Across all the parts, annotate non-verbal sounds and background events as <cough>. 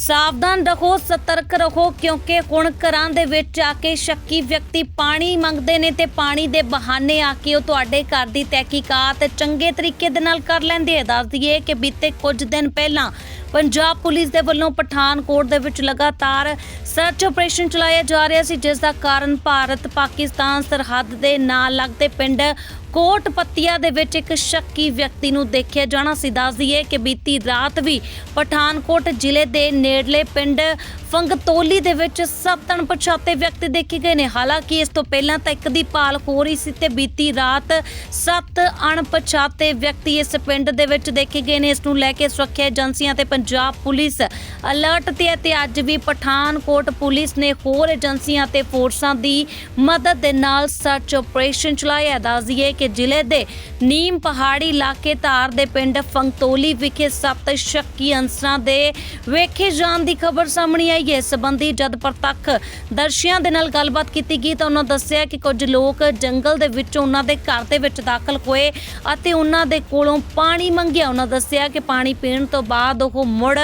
ਸਾਵਧਾਨ ਰਹੋ, ਸਤਰਕ ਰਹੋ, ਕਿਉਂਕਿ ਹੁਣ ਘਰਾਂ ਦੇ ਵਿੱਚ ਆ ਕੇ ਸ਼ੱਕੀ ਵਿਅਕਤੀ ਪਾਣੀ ਮੰਗਦੇ ਨੇ ਤੇ ਪਾਣੀ ਦੇ ਬਹਾਨੇ ਆ ਕੇ ਉਹ ਤੁਹਾਡੇ ਘਰ ਦੀ ਤਹਿਕੀਕਾਤ ਚੰਗੇ ਤਰੀਕੇ ਦੇ ਨਾਲ ਕਰ ਲੈਂਦੇ ਆ। ਦੱਸ ਦਈਏ ਕਿ ਬੀਤੇ ਕੁਝ ਦਿਨ ਪਹਿਲਾਂ ਪੰਜਾਬ ਪੁਲਿਸ ਦੇ ਵੱਲੋਂ ਪਠਾਨਕੋਟ ਦੇ ਵਿੱਚ ਲਗਾਤਾਰ ਸਰਚ ਆਪਰੇਸ਼ਨ ਚਲਾਇਆ ਜਾ ਰਿਹਾ ਸੀ, ਜਿਸ ਦਾ ਕਾਰਨ ਭਾਰਤ ਪਾਕਿਸਤਾਨ ਸਰਹੱਦ ਦੇ ਨਾਲ ਲੱਗਦੇ ਪਿੰਡ ਕੋਟ ਪੱਤੀਆ ਦੇ ਵਿੱਚ ਇੱਕ ਸ਼ੱਕੀ ਵਿਅਕਤੀ ਨੂੰ ਦੇਖਿਆ ਜਾਣਾ ਸੀ। ਦੱਸ ਦਈਏ ਕਿ ਬੀਤੀ ਰਾਤ ਵੀ ਪਠਾਨਕੋਟ ਜ਼ਿਲ੍ਹੇ ਦੇ ਨੇੜਲੇ ਪਿੰਡ ਫੰਗਤੋਲੀ ਦੇ ਵਿੱਚ ਸੱਤ ਅਣਪਛਾਤੇ ਵਿਅਕਤੀ ਦੇਖੇ ਗਏ ਨੇ। ਹਾਲਾਂਕਿ ਇਸ ਤੋਂ ਪਹਿਲਾਂ ਤਾਂ ਇੱਕ ਦੀ ਭਾਲ ਹੋ ਰਹੀ ਸੀ ਤੇ ਬੀਤੀ ਰਾਤ ਸੱਤ ਅਣਪਛਾਤੇ ਵਿਅਕਤੀ ਇਸ ਪਿੰਡ ਦੇ ਵਿੱਚ ਦੇਖੇ ਗਏ ਨੇ। ਇਸ ਨੂੰ ਲੈ ਕੇ ਸੁਰੱਖਿਆ ਏਜੰਸੀਆਂ ਤੇ ਪੰਜਾਬ ਪੁਲਿਸ ਅਲਰਟ ਤੇ ਹੈ ਤੇ ਅੱਜ ਵੀ ਪਠਾਨਕੋਟ ਪੁਲਿਸ ਨੇ ਹੋਰ ਏਜੰਸੀਆਂ ਤੇ ਫੋਰਸਾਂ ਦੀ ਮਦਦ ਦੇ ਨਾਲ ਸਰਚ ਆਪਰੇਸ਼ਨ ਚਲਾਇਆ। ਦੱਸ ਦਈਏ ਕਿ ਜ਼ਿਲ੍ਹੇ ਦੇ ਨੀਮ ਪਹਾੜੀ ਇਲਾਕੇ ਧਾਰ ਦੇ ਪਿੰਡ ਫੰਗਤੋਲੀ ਵਿਖੇ ਸੱਤ ਸ਼ੱਕੀ ਅੰਸਰਾਂ ਦੇ ਵੇਖੇ ਜਾਣ ਦੀ ਖਬਰ ਸਾਹਮਣੇ ਆਈ ਹੈ ਇਸ ਸੰਬੰਧੀ ਜਦ ਪ੍ਰਤੱਖ ਦਰਸ਼ੀਆਂ ਦੇ ਨਾਲ ਗੱਲਬਾਤ ਕੀਤੀ ਗਈ ਤਾਂ ਉਹਨਾਂ ਦੱਸਿਆ ਕਿ ਕੁਝ ਲੋਕ ਜੰਗਲ ਦੇ ਵਿੱਚੋਂ ਉਹਨਾਂ ਦੇ ਘਰ ਦੇ ਵਿੱਚ ਦਾਖਲ ਹੋਏ ਅਤੇ ਉਹਨਾਂ ਦੇ ਕੋਲੋਂ ਪਾਣੀ ਮੰਗਿਆ। ਉਹਨਾਂ ਦੱਸਿਆ ਕਿ ਪਾਣੀ ਪੀਣ ਤੋਂ ਬਾਅਦ ਉਹ ਮੁੜ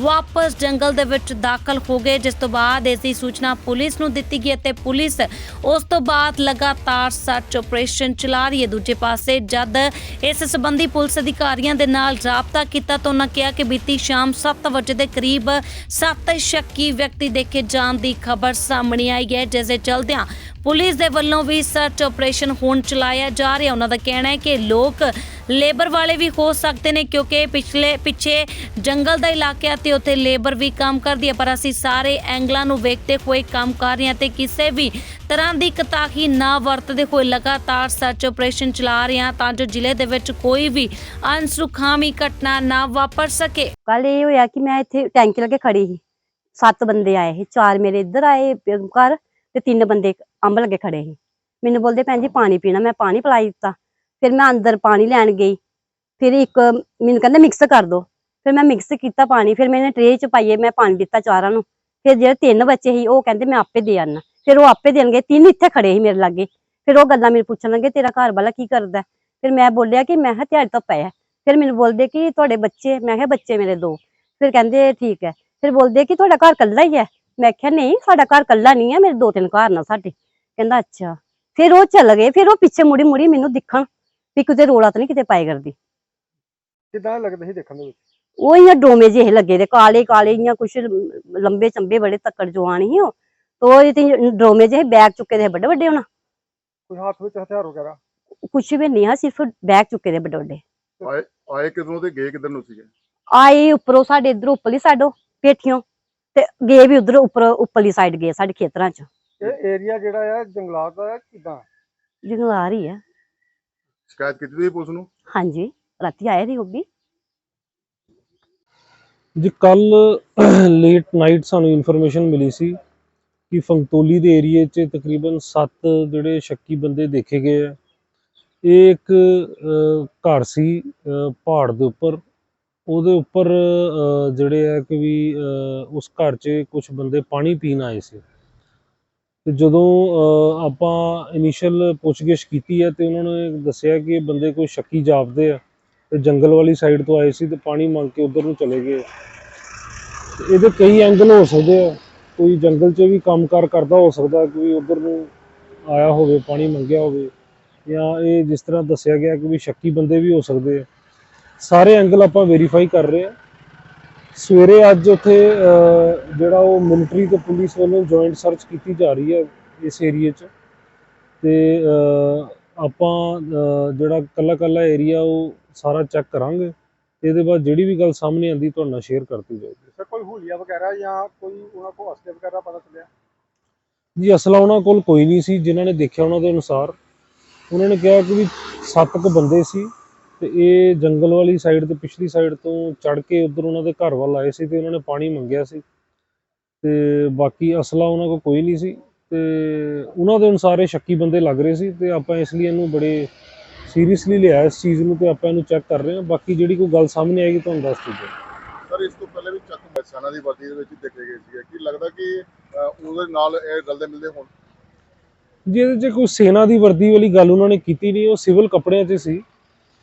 ਵਾਪਸ ਜੰਗਲ ਦੇ ਵਿੱਚ ਦਾਖਲ ਹੋ ਗਏ, ਜਿਸ ਤੋਂ ਬਾਅਦ ਇਸ ਦੀ ਸੂਚਨਾ ਪੁਲਿਸ ਨੂੰ ਦਿੱਤੀ ਗਈ ਅਤੇ ਪੁਲਿਸ ਉਸ ਤੋਂ ਬਾਅਦ ਲਗਾਤਾਰ ਸਰਚ ਆਪਰੇਸ਼ਨ ਚਲਾ ਰਹੀ ਹੈ। ਦੂਜੇ ਪਾਸੇ ਜਦ ਇਸ ਸੰਬੰਧੀ ਪੁਲਿਸ ਅਧਿਕਾਰੀਆਂ ਦੇ ਨਾਲ ਰਾਬਤਾ ਕੀਤਾ ਤਾਂ ਉਹਨਾਂ ਕਿਹਾ ਕਿ ਬੀਤੀ ਸ਼ਾਮ 7 ਵਜੇ ਦੇ ਕਰੀਬ ਸੱਤ ਸ਼ੱਕੀ ਵਿਅਕਤੀ ਦੇਖੇ ਜਾਣ ਦੀ ਖਬਰ ਸਾਹਮਣੇ ਆਈ ਹੈ, ਜਿਸ ਦੇ ਚਲਦਿਆਂ ਪੁਲਿਸ ਦੇ ਵੱਲੋਂ ਵੀ ਸਰਚ ਆਪਰੇਸ਼ਨ ਹੁਣ ਚਲਾਇਆ ਜਾ ਰਿਹਾ। ਉਹਨਾਂ ਦਾ ਕਹਿਣਾ ਹੈ ਕਿ ਲੋਕ ਲੇਬਰ ਵਾਲੇ ਵੀ ਹੋ ਸਕਦੇ ਨੇ, ਕਿਉਂਕਿ ਪਿਛਲੇ, ਪਿੱਛੇ ਜੰਗਲ ਦਾ ਇਲਾਕਾ ਹੈ ਤੇ ਉੱਥੇ ਲੇਬਰ ਵੀ ਕੰਮ ਕਰਦੀ ਹੈ। ਪਰ ਅਸੀਂ ਸਾਰੇ ਐਂਗਲਾਂ ਨੂੰ ਵੇਖਦੇ ਹੋਏ ਕੰਮ ਕਰ ਰਹੇ ਹਾਂ ਤੇ ਕਿਸੇ ਵੀ ਤਰ੍ਹਾਂ ਦੀ ਕਤਾਹੀ ਨਾ ਵਰਤਦੇ ਹੋਏ ਲਗਾਤਾਰ ਸਰਚ ਆਪਰੇਸ਼ਨ ਚਲਾ ਰਹੇ ਹਾਂ ਤਾਂ ਜੋ ਜ਼ਿਲ੍ਹੇ ਦੇ ਵਿੱਚ ਕੋਈ ਵੀ ਅਨਸੁਖਾਮੀ ਘਟਨਾ ਨਾ ਵਾਪਰ ਸਕੇ। ਕੱਲ ਇਹ ਹੋਇਆ ਕਿ ਮੈਂ ਇੱਥੇ ਟੈਂਕੀ ਲੱਗੇ ਖੜੀ ਸੀ। ਸੱਤ ਬੰਦੇ ਆਏ ਸੀ, ਚਾਰ ਮੇਰੇ ਇੱਧਰ ਆਏ ਘਰ ਤੇ ਤਿੰਨ ਬੰਦੇ ਅੰਬ ਲੱਗੇ ਖੜੇ ਸੀ। ਮੈਨੂੰ ਬੋਲਦੇ, ਭੈਣ ਜੀ, ਪਾਣੀ ਪੀਣਾ, ਮੈਂ ਪਾਣੀ ਪਿਲਾਈ ਦਿੱਤਾ। ਫਿਰ ਮੈਂ ਅੰਦਰ ਪਾਣੀ ਲੈਣ ਗਈ। ਫਿਰ ਇੱਕ ਮੈਨੂੰ ਕਹਿੰਦੇ, ਮਿਕਸ ਕਰ ਦੋ। ਫਿਰ ਮੈਂ ਮਿਕਸ ਕੀਤਾ ਪਾਣੀ, ਫਿਰ ਮੈंने ਟਰੇ ਚ ਪਾਈਏ, ਮੈਂ ਪਾਣੀ ਦਿੱਤਾ ਚਾਰਾਂ ਨੂੰ। ਫਿਰ ਜਿਹੜੇ ਤਿੰਨ ਬੱਚੇ ਸੀ, ਉਹ ਕਹਿੰਦੇ, ਮੈਂ ਆਪੇ ਦੇ ਆਣਾ ਫਿਰ ਉਹ ਆਪੇ ਦੇਣਗੇ। ਤਿੰਨ ਇੱਥੇ ਖੜੇ ਸੀ ਮੇਰੇ ਲਾਗੇ। ਫਿਰ ਉਹ ਗੱਲਾਂ ਮੈਨੂੰ ਪੁੱਛਣ ਲੱਗੇ, ਤੇਰਾ ਘਰ ਵਾਲਾ ਕੀ ਕਰਦਾ ਫਿਰ ਮੈਂ ਬੋਲਿਆ ਕਿ, ਮੈਂ ਕਿਹਾ ਦਿਹਾੜੀ ਤਾਂ ਪਿਆ ਫਿਰ ਮੈਨੂੰ ਬੋਲਦੇ ਕਿ, ਤੁਹਾਡੇ ਬੱਚੇ? ਮੈਂ ਕਿਹਾ, ਬੱਚੇ ਮੇਰੇ ਦੋ। ਫਿਰ ਕਹਿੰਦੇ, ਠੀਕ ਹੈ। ਫਿਰ ਬੋਲਦੇ ਕਿ ਤੁਹਾਡਾ ਘਰ ਕੱਲਾ ਹੀ ਹੈ। ਮੈਂ ਕਿਹਾ ਨਹੀਂ ਸਾਡਾ ਘਰ ਕੱਲਾ ਨਹੀਂ ਹੈ ਮੇਰੇ ਦੋ ਤਿੰਨ ਘਰ ਨੇ ਸਾਡੇ। ਕਹਿੰਦਾ ਅੱਛਾ। ਫਿਰ ਉਹ ਚੱਲ ਗਏ ਫਿਰ ਉਹ ਪਿੱਛੇ ਮੁੜੀ ਮੁੜੀ ਮੈਨੂੰ ਦਿਖਣ ਵੀ ਕਿਤੇ ਰੋਲਾ ਤਾਂ ਨਹੀਂ ਕਿਤੇ ਪਾਏ ਕਰਦੀ। ਕਿਦਾਂ ਲੱਗਦਾ ਸੀ ਦੇਖਣ ਦੇ ਵਿੱਚ? ਉਹ ਇਆਂ ਡੋਮੇ ਜਿਹੇ ਲੱਗੇ ਦੇ ਕਾਲੇ ਕਾਲੇ ਇਆਂ ਕੁਛ ਲੰਬੇ ਚੰਬੇ ਬੜੇ ਤੱਕੜ ਜਵਾਨ ਸੀ ਉਹ। ਤੋ ਇਹ ਤੇ ਡੋਮੇ ਜਿਹੇ ਬੈਗ ਚੁੱਕੇ ਦੇ ਵੱਡੇ ਵੱਡੇ ਹੋਣਾ। ਕੋਈ ਹੱਥ ਵਿੱਚ ਹਥਿਆਰ ਵਗੈਰਾ? ਕੁਛ ਵੀ ਨਹੀਂ ਆ ਸਿਰਫ ਬੈਗ ਚੁੱਕੇ ਦੇ ਵੱਡੇ ਵੱਡੇ। ਆਏ ਕਿਧਰੋਂ ਤੇ ਗਏ ਕਿਧਰ ਨੂੰ ਸੀਗੇ? ਆਏ ਉੱਪਰੋਂ ਸਾਡੇ ਇਧਰ ਉੱਪਰਲੀ ਸਾਡੋ। ਪੇਠੀਆਂ। ਤੇ ਗਏ ਵੀ ਉਧਰ ਉੱਪਰ ਉੱਪਰਲੀ ਸਾਈਡ ਗਏ ਸਾਡੇ ਖੇਤਰਾਂ ਚ। ਇਹ ਏਰੀਆ ਜਿਹੜਾ ਆ ਜੰਗਲਾਤ ਦਾ ਕਿਦਾਂ? ਆ ਰਹੀ ਹੈ ਸ਼ਿਕਾਇਤ ਕੀਤੀ ਤੁਸੀਂ ਪੁਲਿਸ ਨੂੰ? ਹਾਂਜੀ ਰਾਤੀ ਆਏ ਸੀ ਉਹ ਵੀ ਜੀ ਕੱਲ <clears throat> ਲੇਟ ਨਾਈਟ ਸਾਨੂੰ ਇਨਫੋਰਮੇਸ਼ਨ ਮਿਲੀ ਸੀ ਕਿ ਫੰਗਤੋਲੀ ਦੇ ਏਰੀਏ 'ਚ ਤਕਰੀਬਨ 7 ਜਿਹੜੇ ਸ਼ੱਕੀ ਬੰਦੇ ਦੇਖੇ ਗਏ ਆ। ਇਹ ਇੱਕ ਘਰ ਸੀ ਪਹਾੜ ਦੇ ਉੱਪਰ। ਉਹਦੇ ਉੱਪਰ ਅ, ਜਿਹੜੇ ਹੈ ਕਿ ਵੀ ਅ, ਉਸ ਘਰ 'ਚ ਕੁਝ ਬੰਦੇ ਪਾਣੀ ਪੀਣ ਆਏ ਸੀ। ਤੇ ਜਦੋਂ ਅ, ਆਪਾਂ ਇਨੀਸ਼ੀਅਲ ਪੁੱਛਗਿੱਛ ਕੀਤੀ ਹੈ ਤੇ ਉਹਨਾਂ ਨੇ ਦੱਸਿਆ ਕਿ ਇਹ ਬੰਦੇ ਕੋਈ ਸ਼ੱਕੀ ਜਾਪਦੇ ਆ ਤੇ ਜੰਗਲ ਵਾਲੀ ਸਾਈਡ ਤੋਂ ਆਏ ਸੀ ਤੇ ਪਾਣੀ ਮੰਗ ਕੇ ਉਧਰ ਨੂੰ ਚਲੇ ਗਏ। ਇਹਦੇ ਕਈ ਐਂਗਲ ਹੋ ਸਕਦੇ ਆ। ਕੋਈ ਜੰਗਲ 'ਚ ਵੀ ਕੰਮਕਾਰ ਕਰਦਾ ਹੋ ਸਕਦਾ ਕੋਈ ਉਧਰ ਨੂੰ ਆਇਆ ਹੋਵੇ ਪਾਣੀ ਮੰਗਿਆ ਹੋਵੇ। ਜਾਂ ਇਹ ਜਿਸ ਤਰ੍ਹਾਂ ਦੱਸਿਆ ਗਿਆ ਕਿ ਵੀ ਸ਼ੱਕੀ ਬੰਦੇ ਵੀ ਹੋ ਸਕਦੇ ਆ। ਸਾਰੇ ਐਂਗਲ ਆਪਾਂ ਵੈਰੀਫਾਈ ਕਰ ਰਹੇ ਆ ਸਵੇਰੇ ਅੱਜ ਉੱਥੇ ਜਿਹੜਾ ਉਹ ਮਿਲਟਰੀ ਤੇ ਪੁਲਿਸ ਵੱਲੋਂ ਜੁਆਇੰਟ ਸਰਚ ਕੀਤੀ ਜਾ ਰਹੀ ਹੈ ਇਸ ਏਰੀਏ 'ਚ। ਤੇ ਆਪਾਂ ਜਿਹੜਾ ਕੱਲਾ ਕੱਲਾ ਏਰੀਆ ਉਹ ਸਾਰਾ ਚੈੱਕ ਕਰਾਂਗੇ। ਤੇ ਇਹਦੇ ਬਾਅਦ ਜਿਹੜੀ ਵੀ ਗੱਲ ਸਾਹਮਣੇ ਆਂਦੀ ਤੁਹਾਡੇ ਨਾਲ ਸ਼ੇਅਰ ਕਰਤੀ ਜਾਊਗੀ। ਸਰ ਕੋਈ ਹੁਲੀਆ ਵਗੈਰਾ ਜਾਂ ਕੋਈ ਉਹਨਾਂ ਕੋਲ ਹਸਤੇ ਵਗੈਰਾ ਪਤਾ ਚੱਲਿਆ? ਜੀ ਅਸਲਾ ਉਹਨਾਂ ਕੋਲ ਕੋਈ ਨਹੀਂ ਸੀ। ਜਿਨ੍ਹਾਂ ਨੇ ਦੇਖਿਆ ਉਹਨਾਂ ਦੇ ਅਨੁਸਾਰ ਉਹਨਾਂ ਨੇ ਕਿਹਾ ਕਿ ਵੀ ਸੱਤ ਕੁ ਬੰਦੇ ਸੀ। ਤੇ ਇਹ ਜੰਗਲ ਵਾਲੀ ਸਾਈਡ ਤੇ ਪਿਛਲੀ ਸਾਈਡ ਤੋਂ ਚੜ ਕੇ ਉਧਰ ਉਹਨਾਂ ਦੇ ਘਰ ਵੱਲ ਆਏ ਸੀ ਤੇ ਉਹਨਾਂ ਨੇ ਪਾਣੀ ਮੰਗਿਆ ਸੀ। ਤੇ ਬਾਕੀ ਅਸਲਾ ਉਹਨਾਂ ਕੋਲ ਕੋਈ ਨਹੀਂ ਸੀ ਤੇ ਉਹਨਾਂ ਦੇ ਅਨੁਸਾਰ ਇਹ ਸ਼ੱਕੀ ਬੰਦੇ ਲੱਗ ਰਹੇ ਸੀ ਤੇ ਆਪਾਂ ਇਸ ਲਈ ਇਹਨੂੰ ਬੜੇ ਸੀਰੀਅਸਲੀ ਲਿਆ ਇਸ ਚੀਜ਼ ਨੂੰ ਤੇ ਆਪਾਂ ਇਹਨੂੰ ਚੈੱਕ ਕਰ ਰਹੇ ਹਾਂ। ਬਾਕੀ ਜਿਹੜੀ ਕੋਈ ਗੱਲ ਸਾਹਮਣੇ ਆਏਗੀ ਤੁਹਾਨੂੰ ਦੱਸ ਦਿੱਤੀ ਸਰ ਇਸ ਤੋਂ ਪਹਿਲੇ ਵੀ ਚੱਕ ਸੈਨਾ ਦੀ ਵਰਦੀ ਦੇ ਵਿੱਚ ਦੇਖੇ ਗਏ ਸੀਗੇ। ਕੀ ਲੱਗਦਾ ਕਿ ਉਹਦੇ ਨਾਲ ਇਹ ਰਲਦੇ ਮਿਲਦੇ ਹੋਣ? ਜੀ ਇਹਦੇ 'ਚ ਕੋਈ ਸੈਨਾ ਦੀ ਵਰਦੀ ਵਾਲੀ ਗੱਲ ਉਹਨਾਂ ਨੇ ਕੀਤੀ ਨਹੀਂ ਉਹ ਸਿਵਲ ਕੱਪੜਿਆਂ 'ਚ ਸੀ।